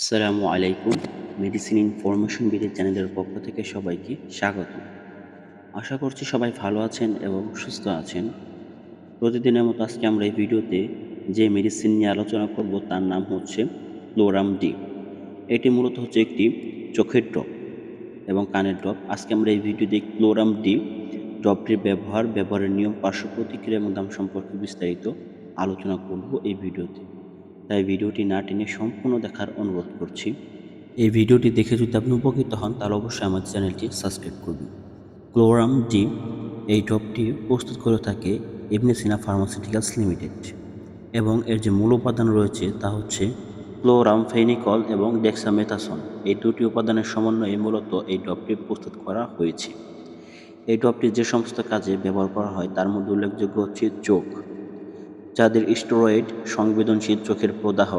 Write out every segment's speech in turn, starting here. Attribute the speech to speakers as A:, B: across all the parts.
A: আসসালামু আলাইকুম medicine information BD চ্যানেলের পক্ষ থেকে সবাইকে স্বাগত। আশা করছি সবাই ভালো আছেন এবং সুস্থ আছেন। প্রতিদিনের মতো আজকে আমরা এই ভিডিওতে যে মেডিসিন নিয়ে আলোচনা করব তার নাম হচ্ছে ক্লোরাম ডি এটি মূলত হচ্ছে একটি চোখের ড্রপ এবং কানের ড্রপ আজকে আমরা এই ভিডিওতে ক্লোরাম ডি ড্রপটির ব্যবহার, ব্যবহারের নিয়ম, পার্শ্ব প্রতিক্রিয়া এবং দাম সম্পর্কে বিস্তারিত আলোচনা করব এই ভিডিওতে। তাই ভিডিওটি না টেনে সম্পূর্ণ দেখার অনুরোধ করছি। এই ভিডিওটি দেখে যদি আপনি উপকৃত হন, তাহলে অবশ্যই আমার চ্যানেলটি সাবস্ক্রাইব করবেন ক্লোরাম ডি এই ড্রপটি প্রস্তুত করে থাকে ইবনে সিনা ফার্মাসিউটিক্যালস লিমিটেড এবং এর যে মূল উপাদান রয়েছে তা হচ্ছে ক্লোরাম ফেনিকল এবং ডেক্সামেথাসন। এই দুটি উপাদানের সমন্বয়ে মূলত এই ড্রপটি প্রস্তুত করা হয়েছে। এই ড্রপটি যে সমস্ত কাজে ব্যবহার করা হয়, তার মধ্যে উল্লেখযোগ্য হচ্ছে চোখ। যাদের স্টেরয়েড সংবেদনশীল চোখের প্রদাহ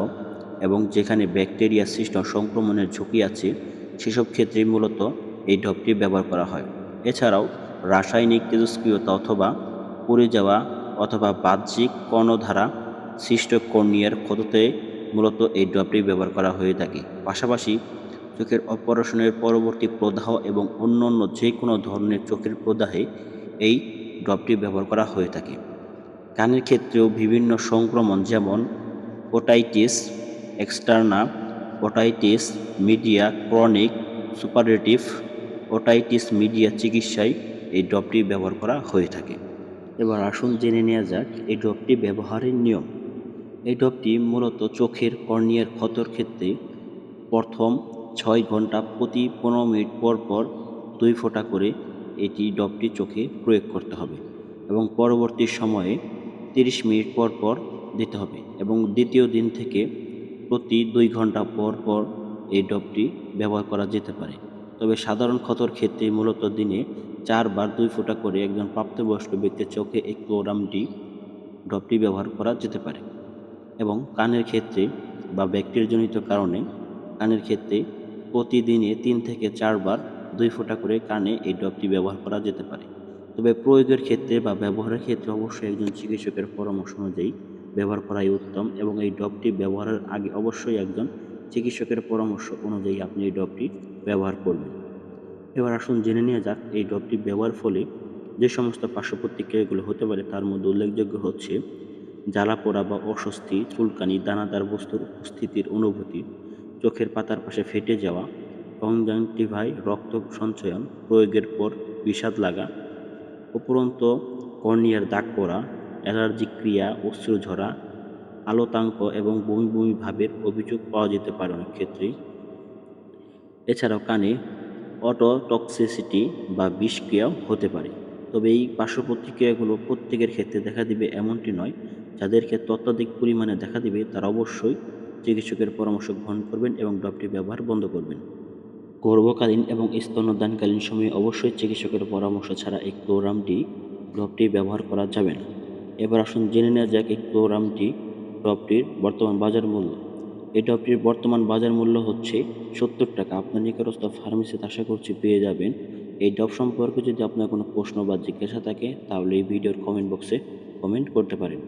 A: এবং যেখানে ব্যাকটেরিয়া সৃষ্ট সংক্রমণের ঝুঁকি আছে, সেসব ক্ষেত্রে মূলত এই ড্রপটি ব্যবহার করা হয়। এছাড়াও রাসায়নিক তেজস্ক্রিয়তা অথবা পড়ে যাওয়া অথবা বাহ্যিক কর্ণধারা সৃষ্ট কর্নিয়ার ক্ষততে মূলত এই ড্রপটি ব্যবহার করা হয়ে থাকে। পাশাপাশি চোখের অপারেশনের পরবর্তী প্রদাহ এবং অন্যান্য যে কোনো ধরনের চোখের প্রদাহে এই ড্রপটি ব্যবহার করা হয়ে থাকে। কানের ক্ষেত্রেও বিভিন্ন সংক্রমণ যেমন otitis externa otitis media chronic suppurative otitis media চিকিৎসায় এই ড্রপটি ব্যবহার করা হয়ে থাকে। এবার আসুন জেনে নেওয়া যাক এই ড্রপটি ব্যবহারের নিয়ম। এই ড্রপটি মূলত চোখের কর্নিয়ার ক্ষতর ক্ষেত্রে প্রথম ছয় ঘণ্টা প্রতি পনেরো মিনিট পর পর দুই ফোঁটা করে এটি ড্রপটি চোখে প্রয়োগ করতে হবে এবং পরবর্তী সময়ে তিরিশ মিনিট পর পর দিতে হবে এবং দ্বিতীয় দিন থেকে প্রতি দুই ঘণ্টা পর পর এই ড্রপটি ব্যবহার করা যেতে পারে। তবে সাধারণ ক্ষতর ক্ষেত্রে মূলত দিনে চারবার দুই ফোঁটা করে একজন প্রাপ্তবয়স্ক ব্যক্তির চোখে এই ক্লোরামটি ড্রপটি ব্যবহার করা যেতে পারে এবং কানের ক্ষেত্রে বা ব্যাকটেরিয়াজনিত কারণে কানের ক্ষেত্রে প্রতিদিনে তিন থেকে চারবার দুই ফোঁটা করে কানে এই ড্রপটি ব্যবহার করা যেতে পারে। তবে প্রয়োগের ক্ষেত্রে বা ব্যবহারের ক্ষেত্রে অবশ্যই একজন চিকিৎসকের পরামর্শ অনুযায়ী ব্যবহার করাই উত্তম এবং এই ডবটি ব্যবহারের আগে অবশ্যই একজন চিকিৎসকের পরামর্শ অনুযায়ী আপনি এই ডবটি ব্যবহার করবেন। এবার আসুন জেনে নেওয়া যাক এই ড্রপটি ব্যবহার ফলে যে সমস্ত পার্শ্ব প্রতিক্রিয়াগুলো হতে পারে তার মধ্যে উল্লেখযোগ্য হচ্ছে জ্বালা পোড়া বা অস্বস্তি, চুলকানি, দানাদার বস্তুর উপস্থিতির অনুভূতি, চোখের পাতার পাশে ফেটে যাওয়া কনজাংটিভায় রক্ত সঞ্চয়ন, প্রয়োগের পর বিষাদ লাগা উপরন্ত কর্নিয়ার দাগ পড়া, অ্যালার্জিক ক্রিয়া, অশ্রু ঝরা, আলোতাঙ্ক এবং বমি বমি ভাবের অভিযোগ পাওয়া যেতে পারে অনেক ক্ষেত্রে এছাড়াও কানে অটোটক্সিসিটি বা বিষক্রিয়াও হতে পারে। তবে এই পার্শ্ব প্রতিক্রিয়াগুলো প্রত্যেকের ক্ষেত্রে দেখা দিবে এমনটি নয়। যাদেরকে তত্ত্বাধিক পরিমাণে দেখা দিবে, তারা অবশ্যই চিকিৎসকের পরামর্শ গ্রহণ করবেন এবং ড্রপটি ব্যবহার বন্ধ করবেন। গর্ভকালীন এবং স্তন্যদানকালীন সময়ে অবশ্যই চিকিৎসকের পরামর্শ ছাড়া এই ক্লোরামটি ড্রপটি ব্যবহার করা যাবে না। এবার আসুন জেনে নেওয়া যাক এই ক্লোরামটি ড্রপটির বর্তমান বাজার মূল্য। এই ড্রপটির বর্তমান বাজার মূল্য হচ্ছে সত্তর টাকা। আপনার নিকটস্থ ফার্মেসিতে আশা করছি পেয়ে যাবেন। এই ড্রপ সম্পর্কে যদি আপনার কোনো প্রশ্ন বা জিজ্ঞাসা থাকে, তাহলে এই ভিডিওর কমেন্ট বক্সে কমেন্ট করতে পারেন।